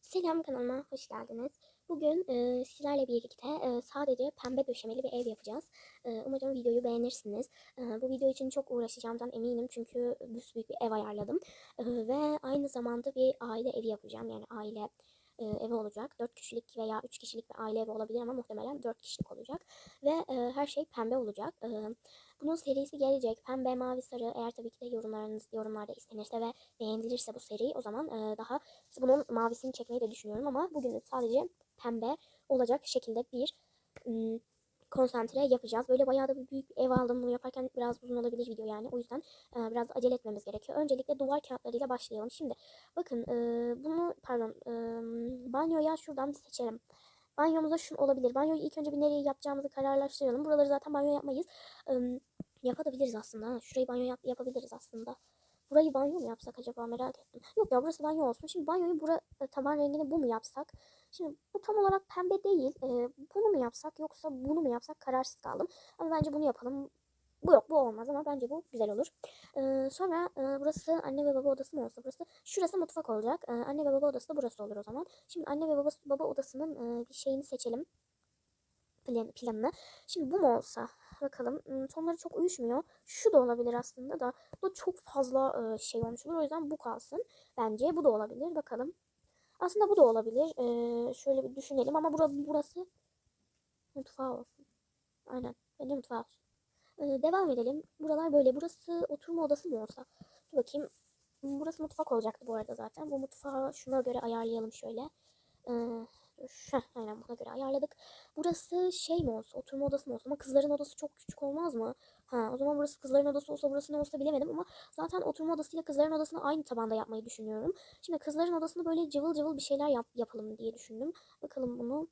Selam kanalıma hoş geldiniz. Bugün e, sizlerle birlikte e, sadece pembe döşemeli bir ev yapacağız. E, umarım videoyu beğenirsiniz. E, bu video için çok uğraşacağımdan eminim çünkü büyük bir ev ayarladım. E, ve aynı zamanda bir aile evi yapacağım. Yani aile e, evi olacak. 4 kişilik veya 3 kişilik bir aile evi olabilir ama muhtemelen 4 kişilik olacak. Ve e, her şey pembe olacak. E, bunun serisi gelecek. Pembe, mavi, sarı. Eğer tabii ki de yorumlarınız yorumlarda istenirse ve beğenilirse bu seri o zaman e, daha bunun mavisini çekmeyi de düşünüyorum ama bugün sadece pembe olacak şekilde bir ım, konsantre yapacağız. Böyle bayağı da büyük bir ev aldım. Bunu yaparken biraz uzun olabilir video yani. O yüzden e, biraz acele etmemiz gerekiyor. Öncelikle duvar kağıtlarıyla başlayalım. Şimdi bakın e, bunu pardon e, banyoya şuradan bir seçelim. Banyomuza şu olabilir. Banyoyu ilk önce bir nereye yapacağımızı kararlaştıralım. Buraları zaten banyo yapmayız. E, yapabiliriz aslında. Şurayı banyo yap- yapabiliriz aslında. Burayı banyo mu yapsak acaba merak ettim. Yok ya burası banyo olsun. Şimdi banyoyu bura e, taban rengini bu mu yapsak? Şimdi bu tam olarak pembe değil. E, bunu mu yapsak yoksa bunu mu yapsak kararsız kaldım. Ama bence bunu yapalım. Bu yok bu olmaz ama bence bu güzel olur. E, sonra e, burası anne ve baba odası mı olsa burası. Şurası mutfak olacak. E, anne ve baba odası da burası olur o zaman. Şimdi anne ve baba, baba odasının e, şeyini seçelim. Plan, planını. Şimdi bu mu olsa? Bakalım. Hmm, Tonları çok uyuşmuyor. Şu da olabilir aslında da. Bu da çok fazla şey olmuş olur. O yüzden bu kalsın. Bence bu da olabilir. Bakalım. Aslında bu da olabilir. Şöyle bir düşünelim ama bura, burası mutfağı olsun. Aynen. Bence mutfağı olsun. Devam edelim. Buralar böyle. Burası oturma odası mı olsa? Dur bakayım. Hmm, Burası mutfak olacaktı bu arada zaten. Bu mutfağı şuna göre ayarlayalım şöyle. Heh, aynen buna göre ayarladık. Burası şey mi olsa? Oturma odası mı olsa? Ama kızların odası çok küçük olmaz mı? Ha, o zaman burası kızların odası olsa burası ne olsa bilemedim ama zaten oturma odasıyla kızların odasını aynı tabanda yapmayı düşünüyorum. Şimdi kızların odasını böyle cıvıl cıvıl bir şeyler yap, yapalım diye düşündüm. Bakalım bunu.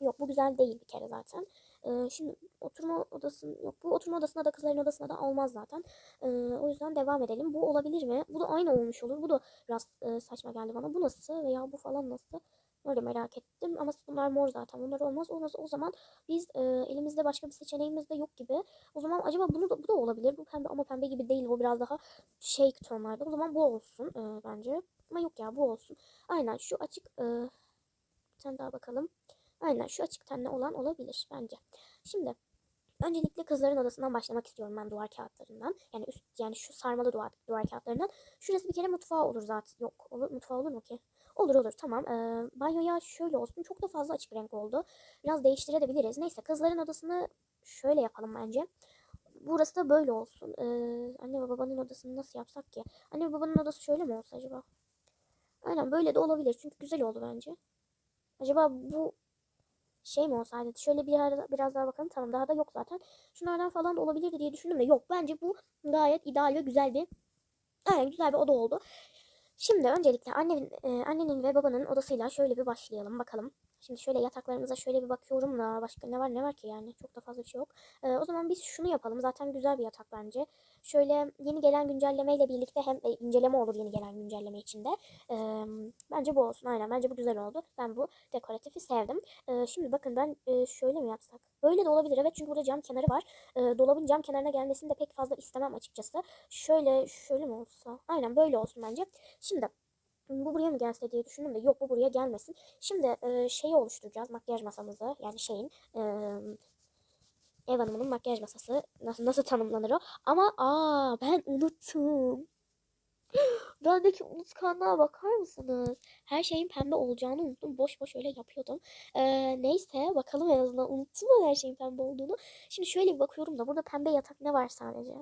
Yok bu güzel değil bir kere zaten. Ee, şimdi oturma odasının yok bu oturma odasına da kızların odasına da olmaz zaten. Ee, o yüzden devam edelim. Bu olabilir mi? Bu da aynı olmuş olur. Bu da biraz e, saçma geldi bana. Bu nasıl veya bu falan nasıl? Öyle merak ettim ama bunlar mor zaten. Bunlar olmaz. Olmaz o zaman biz e, elimizde başka bir seçeneğimiz de yok gibi. O zaman acaba bunu da bu da olabilir. Bu pembe ama pembe gibi değil. Bu biraz daha şey tonlarda. O zaman bu olsun e, bence. Ama yok ya bu olsun. Aynen şu açık e, bir tane daha bakalım. Aynen şu açık tenli olan olabilir bence. Şimdi öncelikle kızların odasından başlamak istiyorum ben duvar kağıtlarından. Yani üst yani şu sarmalı duvar, duvar kağıtlarından. Şurası bir kere mutfağı olur zaten. Yok olur mutfağı olur mu ki? Olur olur tamam. Ee, banyoya şöyle olsun. Çok da fazla açık renk oldu. Biraz değiştirebiliriz. Neyse kızların odasını şöyle yapalım bence. Burası da böyle olsun. Ee, anne ve babanın odasını nasıl yapsak ki? Anne ve babanın odası şöyle mi olsa acaba? Aynen böyle de olabilir. Çünkü güzel oldu bence. Acaba bu şey mi olsaydı? Şöyle bir ara, biraz daha bakalım. Tamam daha da yok zaten. Şunlardan falan da olabilirdi diye düşündüm de yok. Bence bu gayet ideal ve güzel bir Aynen güzel bir oda oldu. Şimdi öncelikle annenin, e, annenin ve babanın odasıyla şöyle bir başlayalım bakalım. Şimdi şöyle yataklarımıza şöyle bir bakıyorum da başka ne var ne var ki yani çok da fazla bir şey yok. E, o zaman biz şunu yapalım zaten güzel bir yatak bence. Şöyle yeni gelen güncellemeyle birlikte hem e, inceleme olur yeni gelen güncelleme içinde. E, bence bu olsun aynen bence bu güzel oldu. Ben bu dekoratifi sevdim. E, şimdi bakın ben e, şöyle mi yapsak? Böyle de olabilir evet çünkü burada cam kenarı var. E, dolabın cam kenarına gelmesini de pek fazla istemem açıkçası. Şöyle şöyle mi olsa? Aynen böyle olsun bence. Şimdi bu buraya mı gelse diye düşündüm de yok bu buraya gelmesin. Şimdi e, şeyi oluşturacağız makyaj masamızı yani şeyin e, ev hanımının makyaj masası nasıl nasıl tanımlanır o? Ama aa ben unuttum. Bendeki unutkanlığa bakar mısınız? Her şeyin pembe olacağını unuttum. Boş boş öyle yapıyordum. Ee, neyse bakalım en azından unuttum mu her şeyin pembe olduğunu. Şimdi şöyle bir bakıyorum da burada pembe yatak ne var sadece?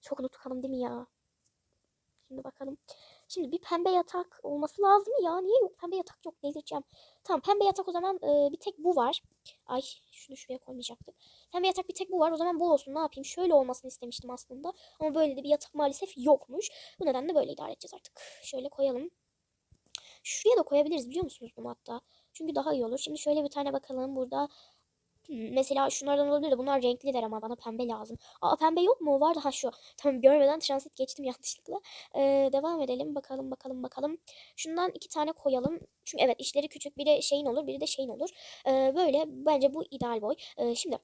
Çok unutkanım değil mi ya? Şimdi bakalım. Şimdi bir pembe yatak olması lazım ya. Niye yok? Pembe yatak yok. Delireceğim. Tamam pembe yatak o zaman e, bir tek bu var. Ay şunu şuraya koymayacaktık. Pembe yatak bir tek bu var. O zaman bu olsun. Ne yapayım? Şöyle olmasını istemiştim aslında. Ama böyle de bir yatak maalesef yokmuş. Bu nedenle böyle idare edeceğiz artık. Şöyle koyalım. Şuraya da koyabiliriz biliyor musunuz bunu hatta? Çünkü daha iyi olur. Şimdi şöyle bir tane bakalım burada. Mesela şunlardan olabilir de bunlar renkliler ama bana pembe lazım. Aa pembe yok mu? Vardı ha şu. Tamam görmeden transit geçtim yanlışlıkla. Ee, devam edelim. Bakalım bakalım bakalım. Şundan iki tane koyalım. Çünkü evet işleri küçük. Biri şeyin olur biri de şeyin olur. Ee, böyle bence bu ideal boy. Ee, şimdi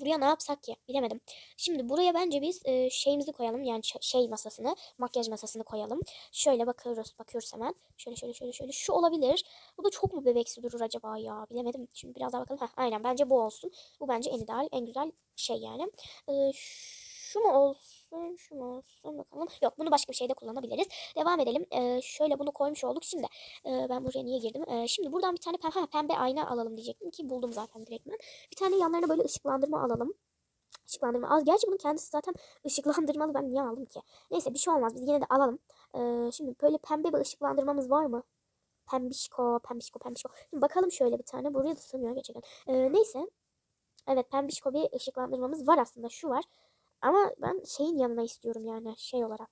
Buraya ne yapsak ki? Bilemedim. Şimdi buraya bence biz e, şeyimizi koyalım. Yani şey masasını, makyaj masasını koyalım. Şöyle bakıyoruz, bakıyoruz hemen. Şöyle şöyle şöyle şöyle. Şu olabilir. Bu da çok mu bebeksi durur acaba ya? Bilemedim. Şimdi biraz daha bakalım. Heh, aynen bence bu olsun. Bu bence en ideal, en güzel şey yani. E, şu mu olsun, şu mu olsun bakalım. Yok bunu başka bir şeyde kullanabiliriz. Devam edelim. E, şöyle bunu koymuş olduk. Şimdi e, ben buraya niye girdim? E, şimdi buradan bir tane pembe, ha, pembe ayna alalım diyecektim ki buldum zaten direktmen. Bir tane yanlarına böyle ışıklandırma alalım. Işıklandırma az. Gerçi bunun kendisi zaten ışıklandırmalı. Ben niye aldım ki? Neyse bir şey olmaz. Biz yine de alalım. Ee, şimdi böyle pembe bir ışıklandırmamız var mı? Pembişko, pembişko, pembişko. Şimdi bakalım şöyle bir tane. Buraya da sığmıyor gerçekten. Ee, neyse. Evet pembişko bir ışıklandırmamız var aslında. Şu var. Ama ben şeyin yanına istiyorum yani şey olarak.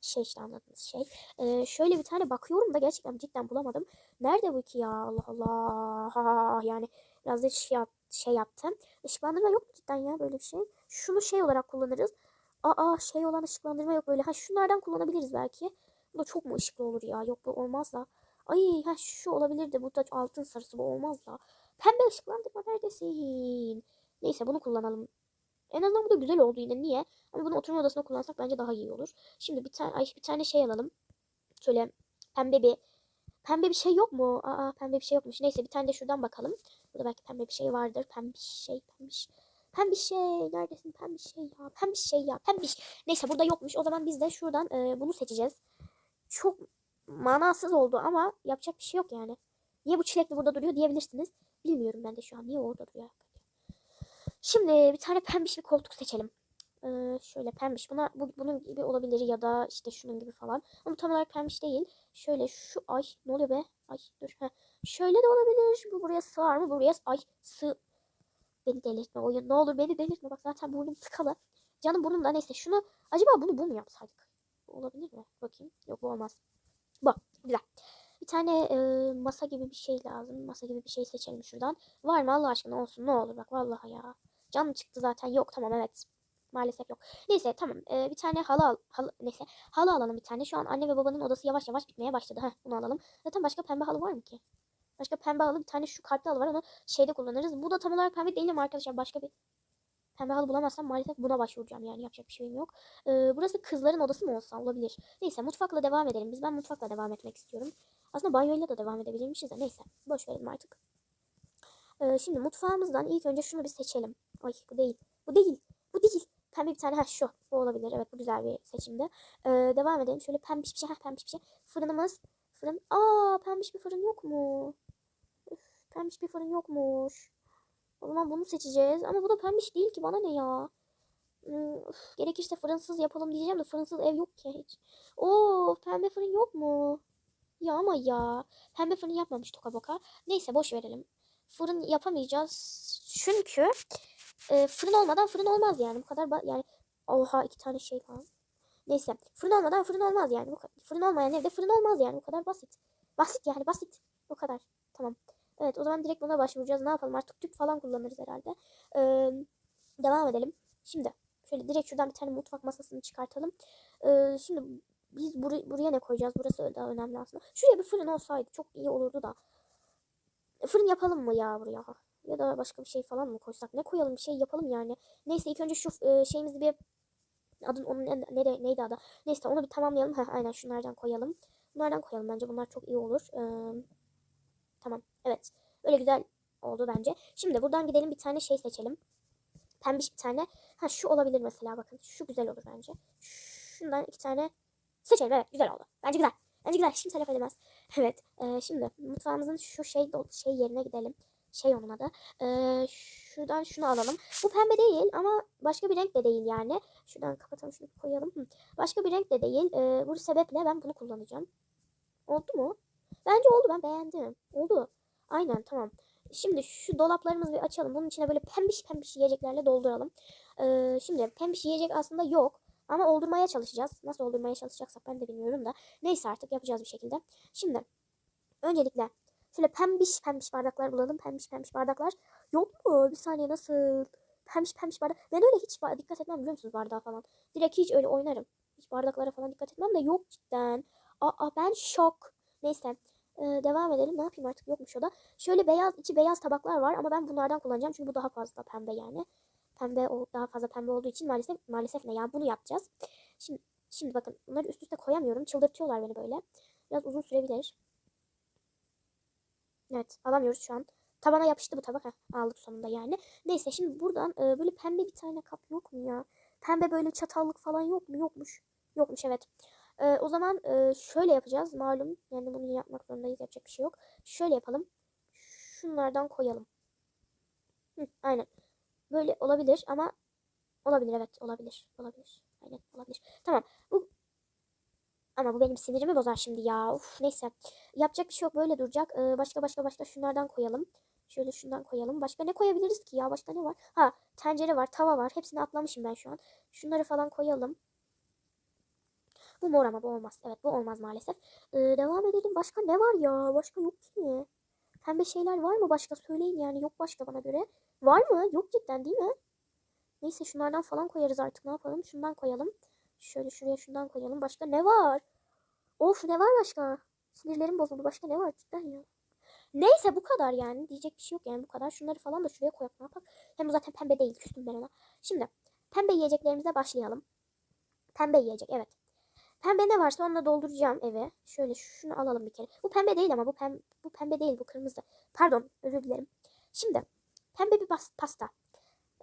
Şey işte anladığınız şey. Ee, şöyle bir tane bakıyorum da gerçekten cidden bulamadım. Nerede bu ki ya? Allah Allah. Yani biraz da şey, yap, şey yaptım. Işıklandırma yok mu cidden ya böyle bir şey? Şunu şey olarak kullanırız. Aa şey olan ışıklandırma yok böyle. Ha şunlardan kullanabiliriz belki. Bu da çok mu ışıklı olur ya? Yok bu olmaz da. Ay ha şu olabilir de bu da altın sarısı bu olmaz da. Pembe ışıklandırma neredesin? Neyse bunu kullanalım. En azından bu da güzel oldu yine. Niye? Ama bunu oturma odasında kullansak bence daha iyi olur. Şimdi bir tane ay bir tane şey alalım. Şöyle pembe bir pembe bir şey yok mu? Aa pembe bir şey yokmuş. Neyse bir tane de şuradan bakalım. Burada belki pembe bir şey vardır. Pembe şey, pembe Pembe şey. Neredesin? Pembe şey ya. Pembe şey ya. Pembe Neyse burada yokmuş. O zaman biz de şuradan e, bunu seçeceğiz. Çok manasız oldu ama yapacak bir şey yok yani. Niye bu çilekli burada duruyor diyebilirsiniz. Bilmiyorum ben de şu an niye orada duruyor. Şimdi bir tane pembiş bir koltuk seçelim. Ee, şöyle pembiş. Buna bu, bunun gibi olabilir ya da işte şunun gibi falan. Ama tam olarak pembiş değil. Şöyle şu ay ne oluyor be? Ay dur. Heh. Şöyle de olabilir. Bu buraya sığar mı? Buraya ay sığ. Beni delirtme oyun. Ne olur beni delirtme. Bak zaten burnum tıkalı. Canım burnum da neyse. Şunu acaba bunu bu mu yapsaydık? Olabilir mi? Bakayım. Yok bu olmaz. Bu. Güzel. Bir tane e, masa gibi bir şey lazım. Masa gibi bir şey seçelim şuradan. Var mı Allah aşkına olsun ne olur bak vallahi ya. Canım çıktı zaten yok tamam evet. Maalesef yok. Neyse tamam ee, bir tane halı al. Halı, neyse halı alalım bir tane. Şu an anne ve babanın odası yavaş yavaş bitmeye başladı. Heh bunu alalım. Zaten başka pembe halı var mı ki? Başka pembe halı bir tane şu kartlı halı var onu şeyde kullanırız. Bu da tam olarak pembe değil ama arkadaşlar başka bir pembe halı bulamazsam maalesef buna başvuracağım yani yapacak bir şeyim yok. Ee, burası kızların odası mı olsa olabilir. Neyse mutfakla devam edelim. Biz ben mutfakla devam etmek istiyorum. Aslında banyoyla da devam edebilirmişiz de neyse boş verelim artık. Ee, şimdi mutfağımızdan ilk önce şunu bir seçelim. Ay bu değil. Bu değil. Bu değil. Pembe bir tane ha şu. Bu olabilir. Evet bu güzel bir seçimdi. Ee, devam edelim. Şöyle pembiş bir şey. Ha pembiş bir şey. Fırınımız. Fırın. Aa pembiş bir fırın yok mu? Üf, pembiş bir fırın yokmuş. O zaman bunu seçeceğiz. Ama bu da pembiş değil ki. Bana ne ya? Hmm, üf, gerekirse fırınsız yapalım diyeceğim de fırınsız ev yok ki hiç. Oo pembe fırın yok mu? Ya ama ya. Pembe fırın yapmamış Toka Boka. Neyse boş verelim. Fırın yapamayacağız. Çünkü e, fırın olmadan fırın olmaz yani. Bu kadar yani oha iki tane şey falan. Neyse fırın olmadan fırın olmaz yani. Bu fırın olmayan evde fırın olmaz yani. Bu kadar basit. Basit yani basit. O kadar. Tamam. Evet o zaman direkt buna başvuracağız. Ne yapalım artık tüp falan kullanırız herhalde. Ee, devam edelim. Şimdi şöyle direkt şuradan bir tane mutfak masasını çıkartalım. Ee, şimdi biz bur- buraya ne koyacağız? Burası da önemli aslında. Şuraya bir fırın olsaydı çok iyi olurdu da. Fırın yapalım mı ya buraya? Ya da başka bir şey falan mı koysak? Ne koyalım? Bir şey yapalım yani. Neyse ilk önce şu e, şeyimizi bir adın onun ne, ne, neydi adı? Neyse onu bir tamamlayalım. Heh, aynen şunlardan koyalım. Bunlardan koyalım bence. Bunlar çok iyi olur. Ee, tamam. Evet. Böyle güzel oldu bence. Şimdi buradan gidelim bir tane şey seçelim. Pembiş bir tane. Ha şu olabilir mesela bakın. Şu güzel olur bence. Şundan iki tane seçelim. Evet güzel oldu. Bence güzel. Güzel. Şimdi telef edemez. Evet. e, şimdi mutfağımızın şu şey şey yerine gidelim. Şey onun adı. E, şuradan şunu alalım. Bu pembe değil ama başka bir renk de değil yani. Şuradan kapatalım şunu koyalım. Başka bir renk de değil. E, bu sebeple ben bunu kullanacağım. Oldu mu? Bence oldu. Ben beğendim. Oldu. Aynen tamam. Şimdi şu dolaplarımızı bir açalım. Bunun içine böyle pembiş pembiş yiyeceklerle dolduralım. Ee, şimdi pembiş yiyecek aslında yok. Ama oldurmaya çalışacağız. Nasıl oldurmaya çalışacaksak ben de bilmiyorum da. Neyse artık yapacağız bir şekilde. Şimdi öncelikle şöyle pembiş pembiş bardaklar bulalım. Pembiş pembiş bardaklar. Yok mu? Bir saniye nasıl? Pembiş pembiş bardak. Ben öyle hiç dikkat etmem biliyor musunuz bardağa falan. Direkt hiç öyle oynarım. Hiç bardaklara falan dikkat etmem de yok cidden. Aa ben şok. Neyse. Ee, devam edelim. Ne yapayım artık yokmuş o da. Şöyle beyaz içi beyaz tabaklar var ama ben bunlardan kullanacağım çünkü bu daha fazla pembe yani. Pembe o- daha fazla pembe olduğu için maalesef maalesef ne ya bunu yapacağız. Şimdi şimdi bakın bunları üst üste koyamıyorum. Çıldırtıyorlar beni böyle. Biraz uzun sürebilir. Evet alamıyoruz şu an. Tabana yapıştı bu tabak. Heh, aldık sonunda yani. Neyse şimdi buradan e, böyle pembe bir tane kap yok mu ya? Pembe böyle çatallık falan yok mu? Yokmuş. Yokmuş evet. E, o zaman e, şöyle yapacağız. Malum yani bunu yapmak zorundayız. Yapacak bir şey yok. Şöyle yapalım. Şunlardan koyalım. Hı, aynen. Böyle olabilir ama olabilir evet olabilir. Olabilir. Aynen olabilir. Tamam. Bu ama bu benim sinirimi bozar şimdi ya. Uf, neyse. Yapacak bir şey yok. Böyle duracak. Ee, başka başka başka şunlardan koyalım. Şöyle şundan koyalım. Başka ne koyabiliriz ki ya? Başka ne var? Ha tencere var, tava var. Hepsini atlamışım ben şu an. Şunları falan koyalım. Bu mor ama bu olmaz. Evet bu olmaz maalesef. Ee, devam edelim. Başka ne var ya? Başka yok ki. Pembe şeyler var mı başka? Söyleyin yani. Yok başka bana göre. Var mı? Yok cidden değil mi? Neyse şunlardan falan koyarız artık. Ne yapalım? Şundan koyalım. Şöyle şuraya şundan koyalım. Başka ne var? Of ne var başka? Sinirlerim bozuldu. Başka ne var cidden ya? Neyse bu kadar yani. Diyecek bir şey yok yani bu kadar. Şunları falan da şuraya koyak ne yapak. Hem zaten pembe değil. Küstüm ben ona. Şimdi pembe yiyeceklerimize başlayalım. Pembe yiyecek evet. Pembe ne varsa onunla dolduracağım eve. Şöyle şunu alalım bir kere. Bu pembe değil ama bu pembe, bu pembe değil bu kırmızı. Pardon özür dilerim. Şimdi pembe bir pasta.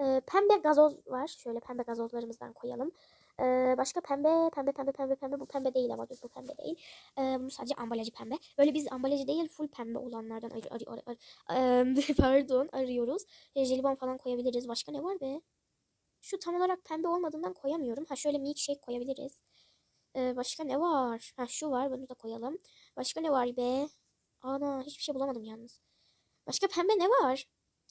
Ee, pembe gazoz var. Şöyle pembe gazozlarımızdan koyalım. Ee, başka pembe, pembe, pembe, pembe, pembe. Bu pembe değil ama bu pembe değil. Ee, bunun sadece ambalajı pembe. Böyle biz ambalajı değil full pembe olanlardan arı, arı, arı, arı- pardon arıyoruz. E, jelibon falan koyabiliriz. Başka ne var be? Şu tam olarak pembe olmadığından koyamıyorum. Ha şöyle milkshake koyabiliriz. Ee, başka ne var? Ha şu var bunu da koyalım. Başka ne var be? Ana hiçbir şey bulamadım yalnız. Başka pembe ne var?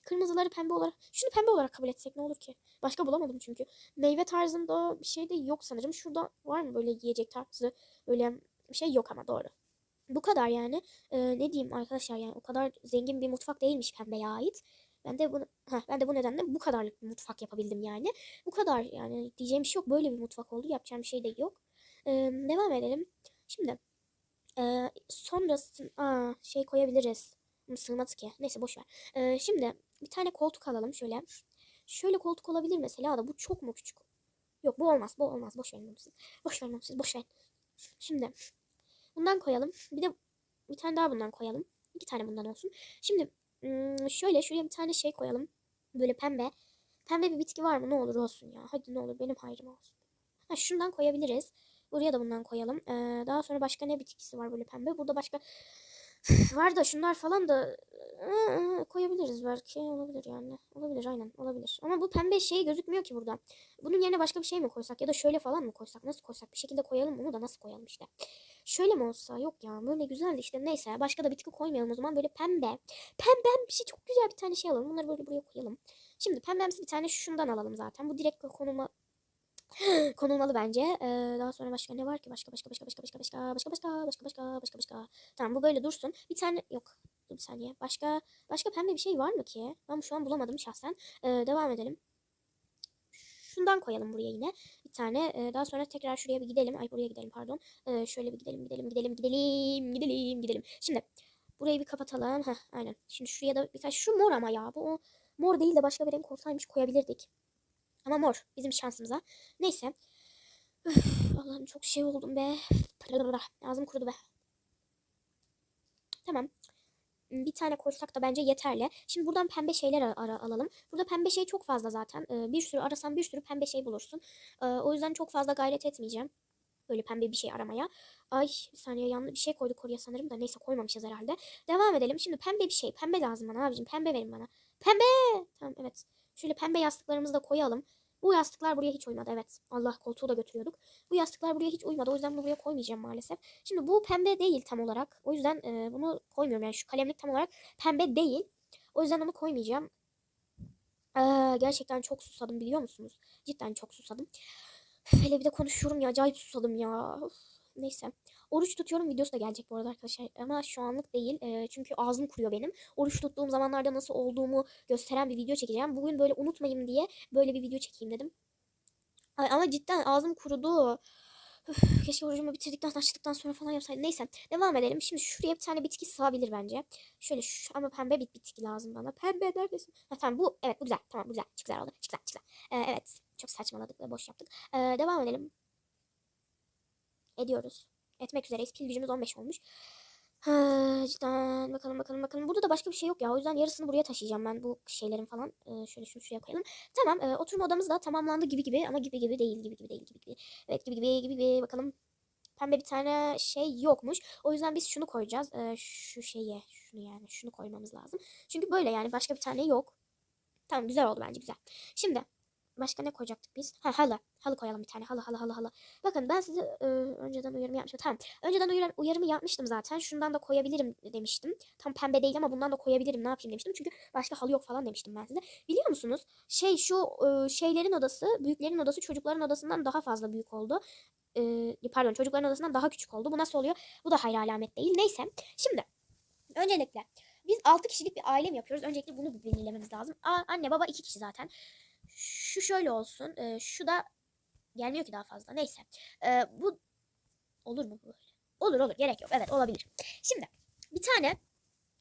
Kırmızıları pembe olarak. Şunu pembe olarak kabul etsek ne olur ki? Başka bulamadım çünkü. Meyve tarzında bir şey de yok sanırım. Şurada var mı böyle yiyecek tarzı? Öyle bir şey yok ama doğru. Bu kadar yani. Ee, ne diyeyim arkadaşlar yani o kadar zengin bir mutfak değilmiş pembeye ait. Ben de bunu heh, ben de bu nedenle bu kadarlık bir mutfak yapabildim yani. Bu kadar yani diyeceğim bir şey yok. Böyle bir mutfak oldu. Yapacağım bir şey de yok. Ee, devam edelim. Şimdi ee, sonrası aa, şey koyabiliriz. Sığmaz ki. Neyse boş ver. Ee, şimdi bir tane koltuk alalım şöyle. Şöyle koltuk olabilir mesela da bu çok mu küçük? Yok bu olmaz. Bu olmaz. Boş verin siz. Boş verin siz. Boş verin. Şimdi bundan koyalım. Bir de bir tane daha bundan koyalım. İki tane bundan olsun. Şimdi ım, şöyle şuraya bir tane şey koyalım. Böyle pembe. Pembe bir bitki var mı? Ne olur olsun ya. Hadi ne olur benim hayrım olsun. Ha, şundan koyabiliriz. Buraya da bundan koyalım. Ee, daha sonra başka ne bitkisi var böyle pembe? Burada başka var da şunlar falan da ıı, koyabiliriz belki. Olabilir yani. Olabilir aynen olabilir. Ama bu pembe şey gözükmüyor ki burada. Bunun yerine başka bir şey mi koysak ya da şöyle falan mı koysak? Nasıl koysak? Bir şekilde koyalım onu da nasıl koyalım işte. Şöyle mi olsa? Yok ya böyle güzeldi işte. Neyse başka da bitki koymayalım o zaman. Böyle pembe. Pembem bir şey çok güzel bir tane şey alalım. Bunları böyle buraya koyalım. Şimdi pembemsi bir tane şundan alalım zaten. Bu direkt konulma konulmalı bence. Ee, daha sonra başka ne var ki? Başka başka başka başka başka başka başka başka başka başka başka başka. Tamam bu böyle dursun. Bir tane yok. Bir saniye. Başka başka pembe bir şey var mı ki? Ben şu an bulamadım şahsen. Ee, devam edelim. Şundan koyalım buraya yine. Bir tane. Ee, daha sonra tekrar şuraya bir gidelim. Ay buraya gidelim pardon. Ee, şöyle bir gidelim gidelim gidelim gidelim gidelim gidelim. Şimdi burayı bir kapatalım. Heh, aynen. Şimdi şuraya da birkaç şu mor ama ya. Bu o mor değil de başka bir renk olsaymış koyabilirdik. Ama mor bizim şansımıza. Neyse. Allah'ım çok şey oldum be. Ağzım kurudu be. Tamam. Bir tane koysak da bence yeterli. Şimdi buradan pembe şeyler ara- alalım. Burada pembe şey çok fazla zaten. Ee, bir sürü arasan bir sürü pembe şey bulursun. Ee, o yüzden çok fazla gayret etmeyeceğim. Böyle pembe bir şey aramaya. Ay bir saniye yanlış bir şey koyduk oraya sanırım da neyse koymamışız herhalde. Devam edelim. Şimdi pembe bir şey. Pembe lazım bana abicim. Pembe verin bana. Pembe. Tamam evet. Şöyle pembe yastıklarımızı da koyalım. Bu yastıklar buraya hiç uymadı evet. Allah koltuğu da götürüyorduk. Bu yastıklar buraya hiç uymadı. O yüzden bunu buraya koymayacağım maalesef. Şimdi bu pembe değil tam olarak. O yüzden e, bunu koymuyorum. Yani şu kalemlik tam olarak pembe değil. O yüzden onu koymayacağım. Aa, gerçekten çok susadım biliyor musunuz? Cidden çok susadım. Hele bir de konuşuyorum ya acayip susadım ya. Neyse. Oruç tutuyorum videosu da gelecek bu arada arkadaşlar. Ama şu anlık değil. E, çünkü ağzım kuruyor benim. Oruç tuttuğum zamanlarda nasıl olduğumu gösteren bir video çekeceğim. Bugün böyle unutmayayım diye böyle bir video çekeyim dedim. Ay, ama cidden ağzım kurudu. Üf, keşke orucumu bitirdikten açtıktan sonra falan yapsaydım. Neyse devam edelim. Şimdi şuraya bir tane bitki sığabilir bence. Şöyle şu, ama pembe bir bitki lazım bana. Pembe neredesin? Ha, tamam bu evet bu güzel. Tamam bu güzel. Çok güzel oldu. Çok güzel. Çok güzel. Ee, evet. Çok saçmaladık ve boş yaptık. Ee, devam edelim. Ediyoruz. Etmek üzereyiz. Pil gücümüz 15 olmuş. Ha, cidden bakalım bakalım bakalım. Burada da başka bir şey yok ya. O yüzden yarısını buraya taşıyacağım ben bu şeylerin falan. Ee, şöyle şunu şuraya koyalım. Tamam. e, oturma odamız da tamamlandı gibi gibi ama gibi gibi değil gibi gibi değil gibi gibi. Evet gibi gibi gibi gibi bakalım. Pembe bir tane şey yokmuş. O yüzden biz şunu koyacağız. Ee, şu şeye şunu yani şunu koymamız lazım. Çünkü böyle yani başka bir tane yok. Tamam güzel oldu bence güzel. Şimdi başka ne koyacaktık biz? Ha halı. Halı koyalım bir tane. Halı halı halı halı. Bakın ben size e, önceden uyarımı yapmıştım. Tamam. Önceden uyarım, uyarımı yapmıştım zaten. Şundan da koyabilirim demiştim. Tam pembe değil ama bundan da koyabilirim. Ne yapayım demiştim. Çünkü başka halı yok falan demiştim ben size. Biliyor musunuz? Şey şu e, şeylerin odası, büyüklerin odası çocukların odasından daha fazla büyük oldu. E, pardon çocukların odasından daha küçük oldu. Bu nasıl oluyor? Bu da hayır alamet değil. Neyse. Şimdi öncelikle biz 6 kişilik bir aile mi yapıyoruz? Öncelikle bunu belirlememiz lazım. Aa, anne baba 2 kişi zaten. Şu şöyle olsun. e, şu da gelmiyor ki daha fazla. Neyse. E, bu olur mu böyle? Olur olur. Gerek yok. Evet olabilir. Şimdi bir tane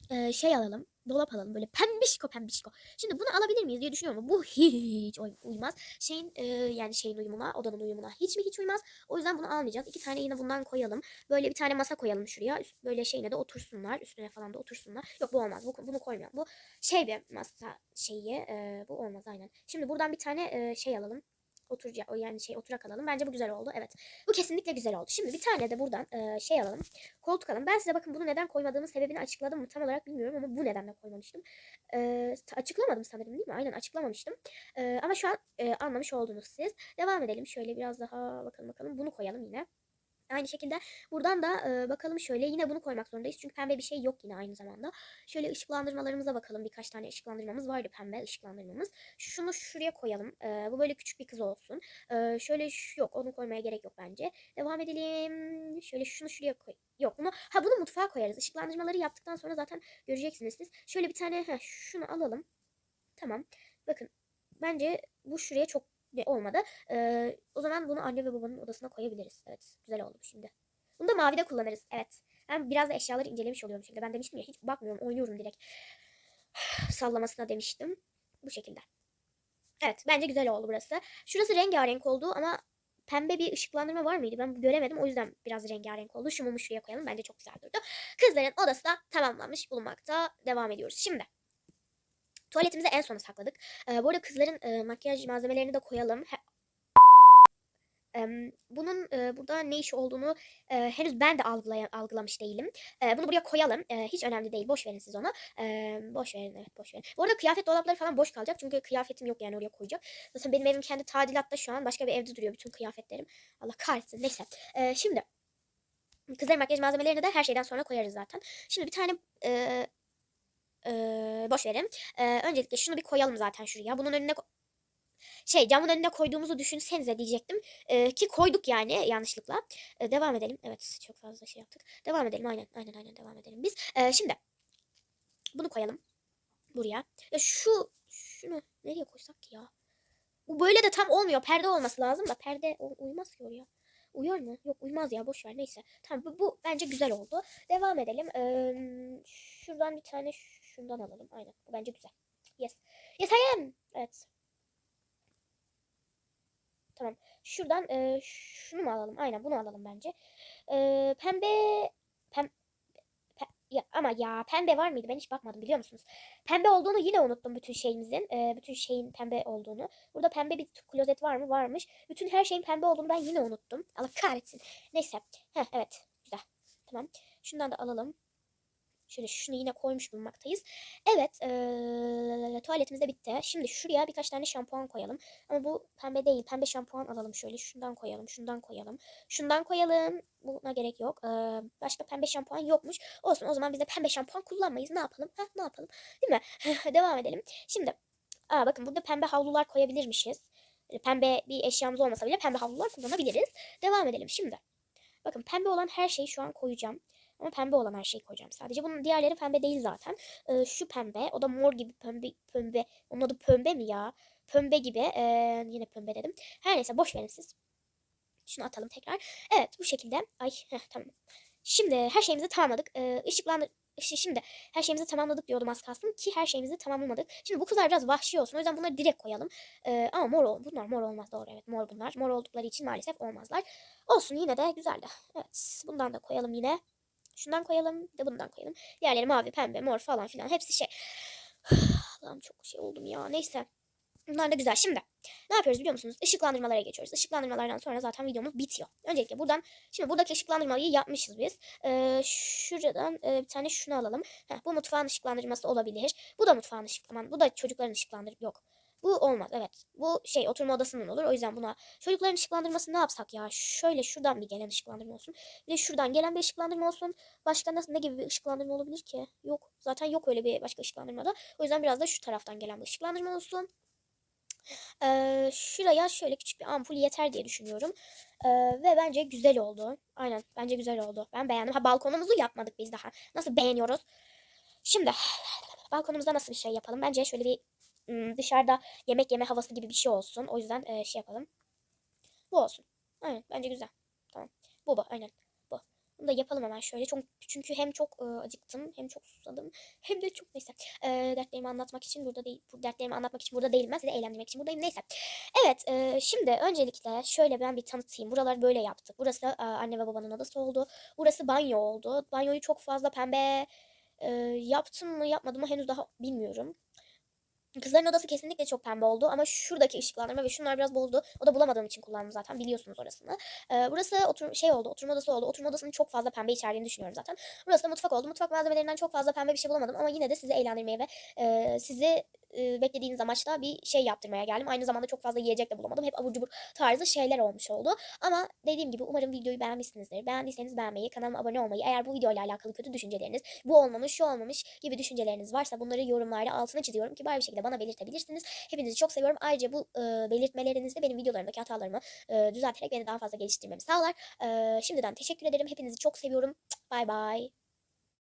e, şey alalım. Dolap alalım böyle pembişko pembişko. Şimdi bunu alabilir miyiz diye düşünüyorum bu hiç uy- uymaz. Şeyin e, yani şeyin uyumuna, odanın uyumuna hiç mi hiç uymaz. O yüzden bunu almayacağız. İki tane yine bundan koyalım. Böyle bir tane masa koyalım şuraya. Üst- böyle şeyine de otursunlar. Üstüne falan da otursunlar. Yok bu olmaz. Bu, bunu koymayalım. Bu şey bir masa şeyi. e, bu olmaz aynen. Şimdi buradan bir tane e, şey alalım. Oturacak, o yani şey oturak alalım. Bence bu güzel oldu. Evet. Bu kesinlikle güzel oldu. Şimdi bir tane de buradan e, şey alalım. Koltuk alalım. Ben size bakın bunu neden koymadığımın sebebini açıkladım mı tam olarak bilmiyorum ama bu nedenle koymamıştım. E, açıklamadım sanırım değil mi? Aynen açıklamamıştım. E, ama şu an e, anlamış oldunuz siz. Devam edelim. Şöyle biraz daha bakalım bakalım. Bunu koyalım yine. Aynı şekilde buradan da e, bakalım şöyle yine bunu koymak zorundayız. Çünkü pembe bir şey yok yine aynı zamanda. Şöyle ışıklandırmalarımıza bakalım. Birkaç tane ışıklandırmamız vardı pembe ışıklandırmamız. Şunu şuraya koyalım. E, bu böyle küçük bir kız olsun. E, şöyle şu yok onu koymaya gerek yok bence. Devam edelim. Şöyle şunu şuraya koy. Yok bunu ha bunu mutfağa koyarız. Işıklandırmaları yaptıktan sonra zaten göreceksiniz siz. Şöyle bir tane ha şunu alalım. Tamam. Bakın bence bu şuraya çok olmadı. Ee, o zaman bunu anne ve babanın odasına koyabiliriz. Evet güzel oldu şimdi. Bunu da mavide kullanırız. Evet. Ben biraz da eşyaları incelemiş oluyorum şimdi. Ben demiştim ya hiç bakmıyorum oynuyorum direkt. Sallamasına demiştim. Bu şekilde. Evet bence güzel oldu burası. Şurası rengarenk oldu ama pembe bir ışıklandırma var mıydı? Ben göremedim. O yüzden biraz rengarenk oldu. Şu mumu şuraya koyalım. Bence çok güzel durdu. Kızların odası da tamamlanmış bulunmakta. Devam ediyoruz. Şimdi tuvaletimizi en sona sakladık. Ee, bu arada kızların e, makyaj malzemelerini de koyalım. He- bunun e, burada ne iş olduğunu e, henüz ben de algılaya, algılamış değilim. E, bunu buraya koyalım. E, hiç önemli değil. Boş verin siz onu. E, boş verin evet boş verin. Bu arada kıyafet dolapları falan boş kalacak. Çünkü kıyafetim yok yani oraya koyacak. Zaten benim evim kendi tadilatta şu an. Başka bir evde duruyor bütün kıyafetlerim. Allah kahretsin. Neyse. E, şimdi kızların makyaj malzemelerini de her şeyden sonra koyarız zaten. Şimdi bir tane e, e, boş verin. E, öncelikle şunu bir koyalım zaten şuraya. Bunun önüne şey camın önüne koyduğumuzu düşünsenize diyecektim. Ee, ki koyduk yani yanlışlıkla. Ee, devam edelim. Evet çok fazla şey yaptık. Devam edelim aynen aynen aynen devam edelim biz. Ee, şimdi bunu koyalım buraya. Ya şu şunu nereye koysak ki ya? Bu böyle de tam olmuyor. Perde olması lazım da perde uymaz ki oraya. Uyar mı? Yok uymaz ya boş ver neyse. Tamam bu, bu bence güzel oldu. Devam edelim. Ee, şuradan bir tane şundan alalım. Aynen bu bence güzel. Yes. Yes I am. Evet. Tamam. Şuradan e, şunu mu alalım? Aynen bunu alalım bence. E, pembe pem, pe- ya, ama ya pembe var mıydı? Ben hiç bakmadım biliyor musunuz? Pembe olduğunu yine unuttum bütün şeyimizin. e, bütün şeyin pembe olduğunu. Burada pembe bir klozet var mı? Varmış. Bütün her şeyin pembe olduğunu ben yine unuttum. Allah kahretsin. Neyse. Heh, evet. Güzel. Tamam. Şundan da alalım. Şöyle şunu yine koymuş bulunmaktayız. Evet. eee tuvaletimiz de bitti. Şimdi şuraya birkaç tane şampuan koyalım. Ama bu pembe değil. Pembe şampuan alalım şöyle. Şundan koyalım. Şundan koyalım. Şundan koyalım. Buna gerek yok. Eee, başka pembe şampuan yokmuş. Olsun o zaman biz de pembe şampuan kullanmayız. Ne yapalım? Heh, ne yapalım? Değil mi? Devam edelim. Şimdi. Aa, bakın burada pembe havlular koyabilirmişiz. Pembe bir eşyamız olmasa bile pembe havlular kullanabiliriz. Devam edelim şimdi. Bakın pembe olan her şeyi şu an koyacağım. Ama pembe olan her şeyi koyacağım sadece. Bunun diğerleri pembe değil zaten. Ee, şu pembe. O da mor gibi pembe. pembe. Onun adı pembe mi ya? Pembe gibi. Ee, yine pembe dedim. Her neyse boş verin siz. Şunu atalım tekrar. Evet bu şekilde. Ay heh, tamam. Şimdi her şeyimizi tamamladık. Ee, ışıklandır Şi- Şimdi her şeyimizi tamamladık diyordum az kalsın ki her şeyimizi tamamlamadık. Şimdi bu kızlar biraz vahşi olsun. O yüzden bunları direkt koyalım. Ee, ama mor ol. Bunlar mor olmaz doğru evet mor bunlar. Mor oldukları için maalesef olmazlar. Olsun yine de güzeldi. Evet bundan da koyalım yine. Şundan koyalım bir de bundan koyalım. Diğerleri mavi, pembe, mor falan filan hepsi şey. Allah'ım çok şey oldum ya. Neyse. Bunlar da güzel. Şimdi ne yapıyoruz biliyor musunuz? Işıklandırmalara geçiyoruz. Işıklandırmalardan sonra zaten videomuz bitiyor. Öncelikle buradan şimdi buradaki ışıklandırmayı yapmışız biz. Ee, şuradan e, bir tane şunu alalım. Heh, bu mutfağın ışıklandırması olabilir. Bu da mutfağın ışıklaman. Bu da çocukların ışıklandır yok. Bu olmaz evet. Bu şey oturma odasının olur. O yüzden buna çocukların ışıklandırması ne yapsak ya? Şöyle şuradan bir gelen ışıklandırma olsun. Bir de şuradan gelen bir ışıklandırma olsun. Başka nasıl ne gibi bir ışıklandırma olabilir ki? Yok. Zaten yok öyle bir başka ışıklandırma da. O yüzden biraz da şu taraftan gelen bir ışıklandırma olsun. Ee, şuraya şöyle küçük bir ampul yeter diye düşünüyorum. Ee, ve bence güzel oldu. Aynen bence güzel oldu. Ben beğendim. Ha balkonumuzu yapmadık biz daha. Nasıl beğeniyoruz? Şimdi balkonumuzda nasıl bir şey yapalım? Bence şöyle bir dışarıda yemek yeme havası gibi bir şey olsun. O yüzden e, şey yapalım. Bu olsun. Aynen bence güzel. Tamam. Bu bu aynen. Bu. Bunu da yapalım hemen şöyle. Çok, çünkü hem çok e, acıktım hem çok susadım. Hem de çok neyse. E, dertlerimi anlatmak için burada değil. Bu dertlerimi anlatmak için burada değilim ben. Sizi eğlendirmek için buradayım. Neyse. Evet. e, şimdi öncelikle şöyle ben bir tanıtayım. Buralar böyle yaptık. Burası e, anne ve babanın odası oldu. Burası banyo oldu. Banyoyu çok fazla pembe e, yaptım mı yapmadım mı henüz daha bilmiyorum. Kızların odası kesinlikle çok pembe oldu ama şuradaki ışıklandırma ve şunlar biraz bozdu. O da bulamadığım için kullandım zaten biliyorsunuz orasını. Ee, burası otur şey oldu, oturma odası oldu. Oturma odasının çok fazla pembe içerdiğini düşünüyorum zaten. Burası da mutfak oldu. Mutfak malzemelerinden çok fazla pembe bir şey bulamadım ama yine de sizi eğlendirmeye ve e, sizi e, beklediğiniz amaçla bir şey yaptırmaya geldim. Aynı zamanda çok fazla yiyecek de bulamadım. Hep abur cubur tarzı şeyler olmuş oldu. Ama dediğim gibi umarım videoyu beğenmişsinizdir. Beğendiyseniz beğenmeyi, kanalıma abone olmayı, eğer bu videoyla alakalı kötü düşünceleriniz, bu olmamış, şu olmamış gibi düşünceleriniz varsa bunları yorumlarda altına çiziyorum ki bir şekilde bana belirtebilirsiniz. Hepinizi çok seviyorum. Ayrıca bu e, belirtmeleriniz benim videolarımdaki hatalarımı e, düzelterek beni daha fazla geliştirmemi sağlar. E, şimdiden teşekkür ederim. Hepinizi çok seviyorum. Bay bay.